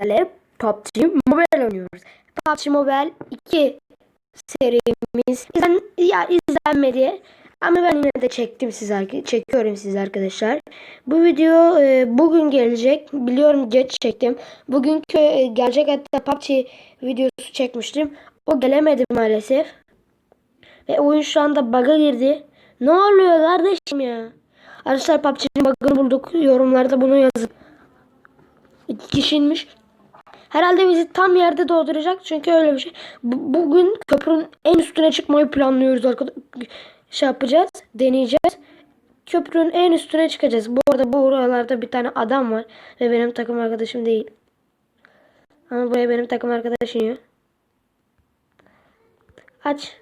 sizlerle PUBG Mobile oynuyoruz. PUBG Mobile 2 serimiz izlen, ya izlenmedi ama ben yine de çektim size çekiyorum size arkadaşlar. Bu video e, bugün gelecek. Biliyorum geç çektim. Bugünkü e, gelecek hatta PUBG videosu çekmiştim. O gelemedi maalesef. Ve oyun şu anda bug'a girdi. Ne oluyor kardeşim ya? Arkadaşlar PUBG'nin bug'ını bulduk. Yorumlarda bunu yazın. İki kişiymiş. Herhalde bizi tam yerde dolduracak çünkü öyle bir şey. Bu- bugün köprünün en üstüne çıkmayı planlıyoruz arkadaşlar. Şey yapacağız, deneyeceğiz. Köprünün en üstüne çıkacağız. Bu arada bu oralarda bir tane adam var ve benim takım arkadaşım değil. Ama buraya benim takım arkadaşım iniyor. Aç.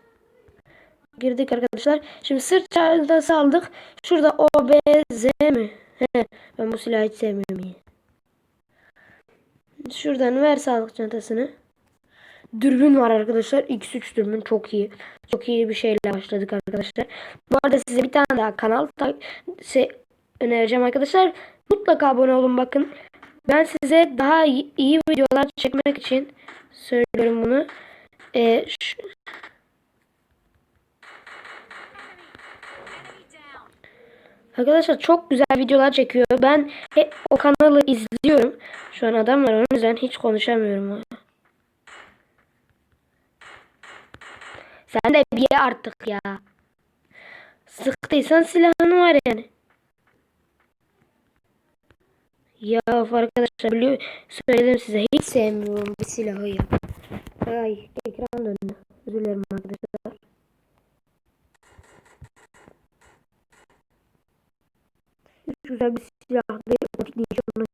Girdik arkadaşlar. Şimdi sırt çantası aldık. Şurada OBZ mi? He, ben bu silahı hiç sevmiyorum. Şuradan ver sağlık çantasını. Dürbün var arkadaşlar. X3 dürbün çok iyi. Çok iyi bir şeyle başladık arkadaşlar. Bu arada size bir tane daha kanal şey, önereceğim arkadaşlar. Mutlaka abone olun bakın. Ben size daha iyi videolar çekmek için söylüyorum bunu. Ee, Arkadaşlar çok güzel videolar çekiyor. Ben hep o kanalı izliyorum. Şu an adam var o yüzden hiç konuşamıyorum. Sen de bir ye artık ya. Sıktıysan silahın var yani. Ya arkadaşlar biliyor, söyledim size hiç sevmiyorum bu silahı ya. Ay ekran döndü. Özür arkadaşlar. Hiç güzel bir silah değil. Otik nişanı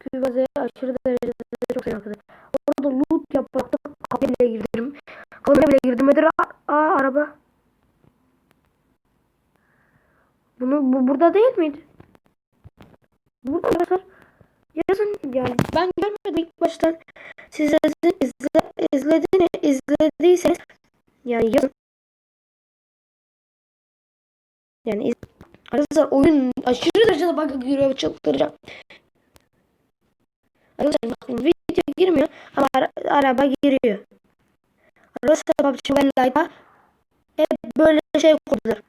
Küveze aşırı derecede çok seviyorum arkadaşlar. Orada loot yaparak da kapıya bile girdim. Kapıya bile girdim. Nedir? Aa, aa araba. Bunu bu burada değil miydi? Burada arkadaşlar. Yazın yani ben görmedim ilk baştan. Siz izle, izlediniz, izlediyseniz yani yazın. Yani iz, arkadaşlar oyun aşırı derecede bug giriyor çıldıracağım. Arkadaşlar video girmiyor ama ara, araba giriyor. Arkadaşlar PUBG Mobile Lite'a hep böyle şey koydular.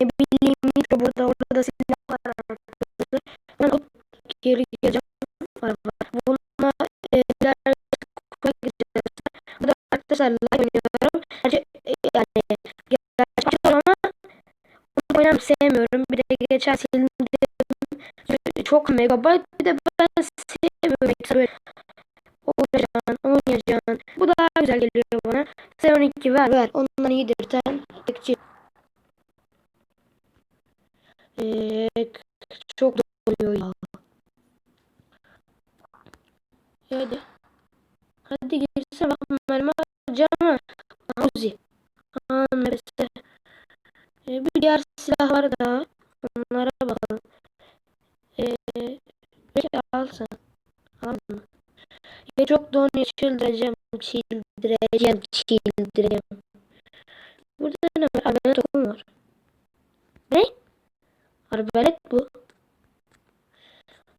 Ne bileyim mikro burada orada silah var arkadaşlar. Ben alıp geri var. Bununla e, gideceğiz. Burada arkadaşlar live oynuyorum. Gerçi e, yani gerçek ama oynam sevmiyorum. Bir de geçen sildim. Çok megabayt. Böyle oynayacaksın, oynayacaksın. Bu daha güzel geliyor bana. Sen 12 ver ver. Ondan iyidir. Sen tekçi. Ee, çok doluyor ya. Hadi. Hadi girse bak mermi atacağım ama. Uzi. Aa nefeste. Ee, bir diğer silah var da. Onlara bakalım. Ee, belki alsın. Alma. Ya çok donuyor çıldıracağım. Çıldıracağım. Çıldıracağım. Burada ne var? Arbalet tokum var. Ne? Arbalet bu.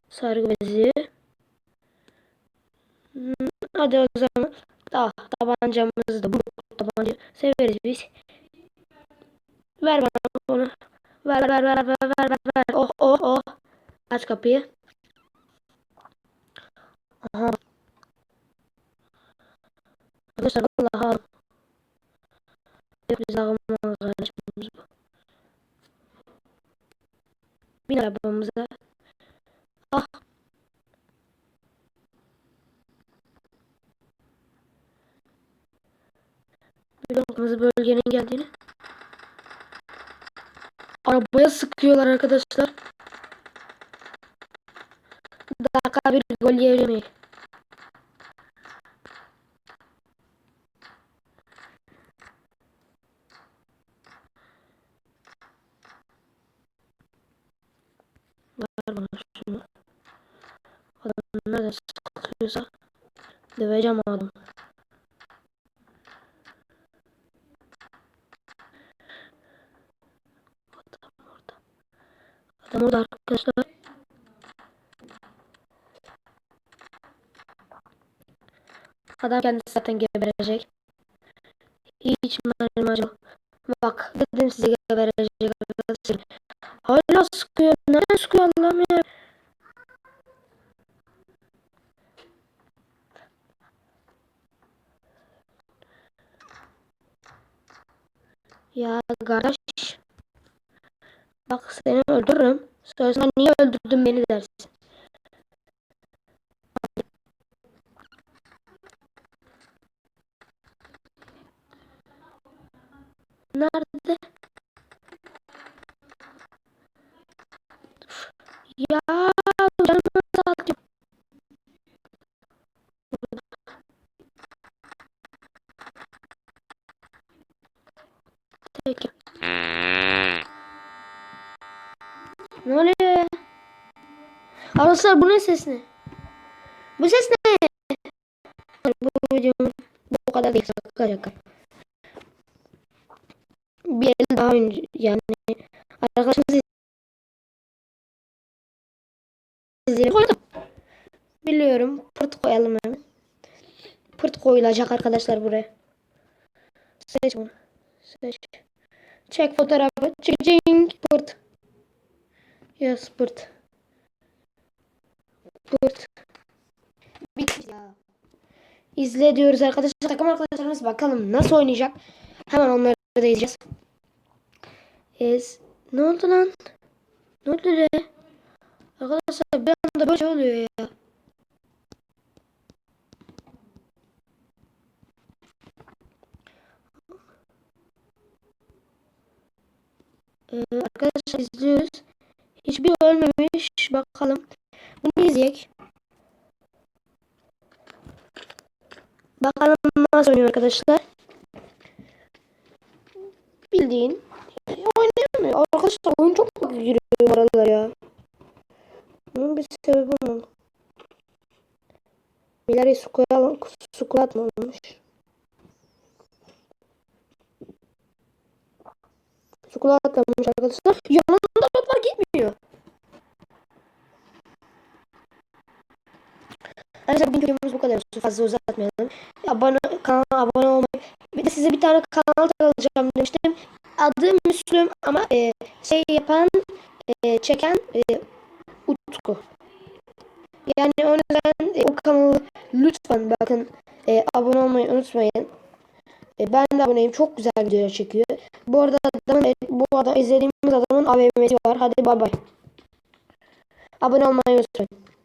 Sargı bezi. Hmm, Hadi o zaman. Ah tabancamızı da bu tabanca severiz biz. Ver bana onu. Ver ver ver ver ver ver ver. Oh oh oh. Aç kapıyı. Aha. Arkadaşlar vallahi hep biz ağlamamız bu. Bin arabamıza. Ah. Blokumuz bölgenin geldiğini. Arabaya sıkıyorlar arkadaşlar. Dakika bir gol yemeyi. Bana şunu. Adam nerede sıkıyorsa döveceğim adam. Adam orada. Adam orada arkadaşlar. Adam kendisi zaten geberecek. Hiç mermi yok. Bak dedim size geberecek arkadaşlar. Hala sıkıyor. Nereden sıkıyor ya. Kardeş. Bak seni öldürürüm. Sonrasında niye öldürdün beni dersin. Nerede? Ne oluyor ya? Arkadaşlar bu ne ses ne? Bu ses ne? Bu videonun bu kadar değil arkadaşlar. Bir el daha önce yani arkadaşımız izleyelim. Koydum. Biliyorum. Pırt koyalım hemen. Pırt koyulacak arkadaşlar buraya. Seç bunu. Seç. Çek fotoğrafı. Çekicing. Pırt. Yes pırt. Pırt. Bitti ya. İzle diyoruz arkadaşlar. Takım arkadaşlarımız bakalım nasıl oynayacak. Hemen onları da izleyeceğiz. Ez. Ne oldu lan? Ne oldu be? Arkadaşlar bir anda böyle şey oluyor ya. Ee, arkadaşlar izliyoruz. Ölmemiş. Bakalım. Bunu izleyek. Bakalım nasıl oynuyor arkadaşlar. Bildiğin oynayamıyor. Arkadaşlar oyun çok giriyor aralar ya. Bunun bir sebebi olmalı. Milari squat mı olmuş? Squat atlamış arkadaşlar. Yanında Arkadaşlar bugünkü videomuz bu kadar. Fazla uzatmayalım. Abone, kanala abone olmayı. Bir de size bir tane kanal alacağım demiştim. Adı Müslüm ama e, şey yapan, e, çeken e, Utku. Yani o yüzden e, o kanalı lütfen bakın e, abone olmayı unutmayın. E, ben de aboneyim. Çok güzel videolar çekiyor. Bu arada adamın, e, bu arada izlediğimiz adamın AVM'si var. Hadi bay bay. Abone olmayı unutmayın.